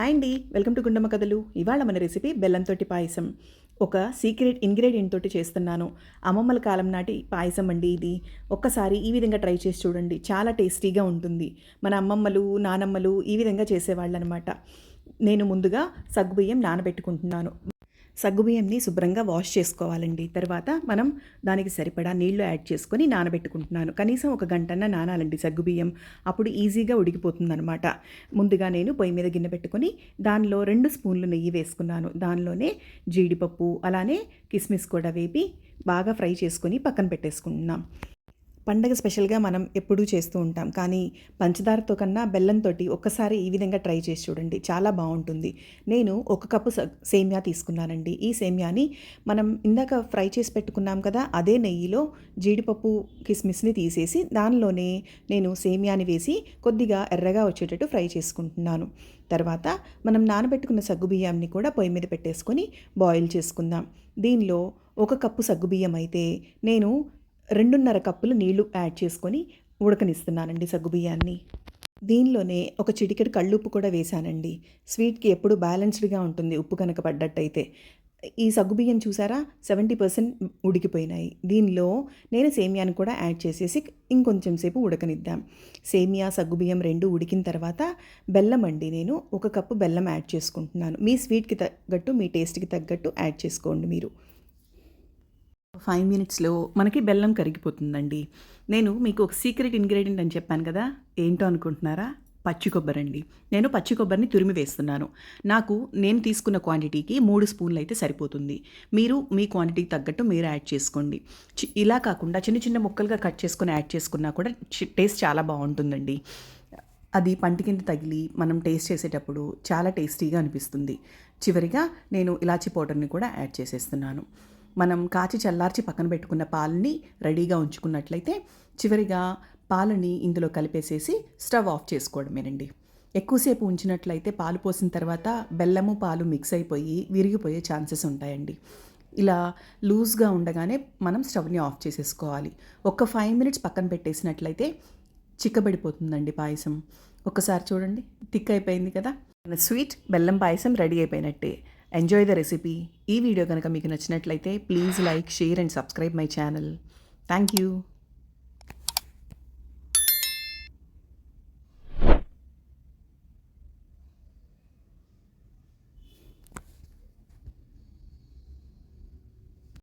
Hi అండి. Welcome to Gundamma కథలు. ఇవాళ మన రెసిపీ బెల్లంతోటి పాయసం. ఒక సీక్రెట్ ఇంగ్రీడియంట్ తోటి చేస్తున్నాను. అమ్మమ్మల కాలం నాటి పాయసం అండి ఇది. ఒక్కసారి ఈ విధంగా ట్రై చేసి చూడండి. చాలా టేస్టీగా ఉంటుంది. మన అమ్మమ్మలు నానమ్మలు ఈ విధంగా చేసేవాళ్ళు అనమాట నేను ముందుగా సగ్గుబియ్యం నానబెట్టుకుంటున్నాను. సగ్గుబియ్యంని శుభ్రంగా వాష్ చేసుకోవాలండి. తర్వాత మనం దానికి సరిపడా నీళ్ళు యాడ్ చేసుకొని నానబెట్టుకుంటున్నాను. కనీసం ఒక గంటన్న నానాలండి సగ్గుబియ్యం అప్పుడు ఈజీగా ఉడికిపోతుందనమాట ముందుగా నేను పొయ్యి మీద గిన్నె పెట్టుకొని దానిలో రెండు స్పూన్లు నెయ్యి వేసుకున్నాను. దానిలోనే జీడిపప్పు అలానే కిస్మిస్ కూడా వేపి బాగా ఫ్రై చేసుకొని పక్కన పెట్టేసుకుంటున్నాం. పండగ స్పెషల్గా మనం ఎప్పుడూ చేస్తూ ఉంటాం. కానీ పంచదారతో కన్నా బెల్లంతో ఒక్కసారి ఈ విధంగా ట్రై చేసి చూడండి. చాలా బాగుంటుంది. నేను ఒక కప్పు స- సేమియా తీసుకున్నానండి. ఈ సేమియాని మనం ఇందాక ఫ్రై చేసి పెట్టుకున్నాం కదా అదే నెయ్యిలో జీడిపప్పు కిస్మిస్ని తీసేసి దానిలోనే నేను సేమియాని వేసి కొద్దిగా ఎర్రగా వచ్చేటట్టు ఫ్రై చేసుకుంటున్నాను. తర్వాత మనం నానబెట్టుకున్న సగ్గుబియ్యాన్ని కూడా పొయ్యి మీద పెట్టేసుకొని బాయిల్ చేసుకుందాం. దీనిలో ఒక కప్పు సగ్గుబియ్యం అయితే నేను రెండున్నర కప్పులు నీళ్ళు యాడ్ చేసుకొని ఉడకనిస్తున్నానండి సగ్గుబియ్యాన్ని దీనిలోనే ఒక చిటికెడు కళ్ళుప్పు కూడా వేశానండి. స్వీట్కి ఎప్పుడు బ్యాలెన్స్డ్గా ఉంటుంది ఉప్పు కనుక పడ్డట్టయితే. ఈ సగ్గుబియ్యం చూసారా? సెవెంటీ పర్సెంట్ ఉడికిపోయినాయి. దీనిలో నేను సేమియాని కూడా యాడ్ చేసేసి ఇంకొంచెం సేపు ఉడకనిద్దాం. సేమియా సగ్గుబియ్యం రెండు ఉడికిన తర్వాత బెల్లం అండి నేను ఒక కప్పు బెల్లం యాడ్ చేసుకుంటున్నాను. మీ స్వీట్కి తగ్గట్టు మీ టేస్ట్కి తగ్గట్టు యాడ్ చేసుకోండి మీరు. ఫైవ్ మినిట్స్లో మనకి బెల్లం కరిగిపోతుందండి. నేను మీకు ఒక సీక్రెట్ ఇంగ్రీడియంట్ అని చెప్పాను కదా ఏంటో అనుకుంటున్నారా? పచ్చి కొబ్బరి అండి నేను పచ్చి కొబ్బరిని తురిమి వేస్తున్నాను. నాకు నేను తీసుకున్న క్వాంటిటీకి మూడు స్పూన్లు అయితే సరిపోతుంది. మీరు మీ క్వాంటిటీకి తగ్గట్టు మీరు యాడ్ చేసుకోండి. చి- ఇలా కాకుండా చిన్న చిన్న ముక్కలుగా కట్ చేసుకుని యాడ్ చేసుకున్నా కూడా చి- టేస్ట్ చాలా బాగుంటుందండి. అది పంటి కింద తగిలి మనం టేస్ట్ చేసేటప్పుడు చాలా టేస్టీగా అనిపిస్తుంది. చివరిగా నేను ఇలాచి పౌడర్ని కూడా యాడ్ చేసేస్తున్నాను. మనం కాచి చల్లార్చి పక్కన పెట్టుకున్న పాలని రెడీగా ఉంచుకున్నట్లయితే చివరిగా పాలని ఇందులో కలిపేసేసి స్టవ్ ఆఫ్ చేసుకోవడమేనండి. ఎక్కువసేపు ఉంచినట్లయితే పాలు పోసిన తర్వాత బెల్లము పాలు మిక్స్ అయిపోయి విరిగిపోయే ఛాన్సెస్ ఉంటాయండి. ఇలా లూజ్గా ఉండగానే మనం స్టవ్ని ఆఫ్ చేసేసుకోవాలి. ఒక ఫైవ్ మినిట్స్ పక్కన పెట్టేసినట్లయితే చిక్కబడిపోతుందండి పాయసం. ఒకసారి చూడండి థిక్ అయిపోయింది కదా? మన స్వీట్ బెల్లం పాయసం రెడీ అయిపోయినట్టే. ఎంజాయ్ ద రెసిపీ ఈ వీడియో కనుక మీకు నచ్చినట్లయితే please like share and subscribe my channel thank you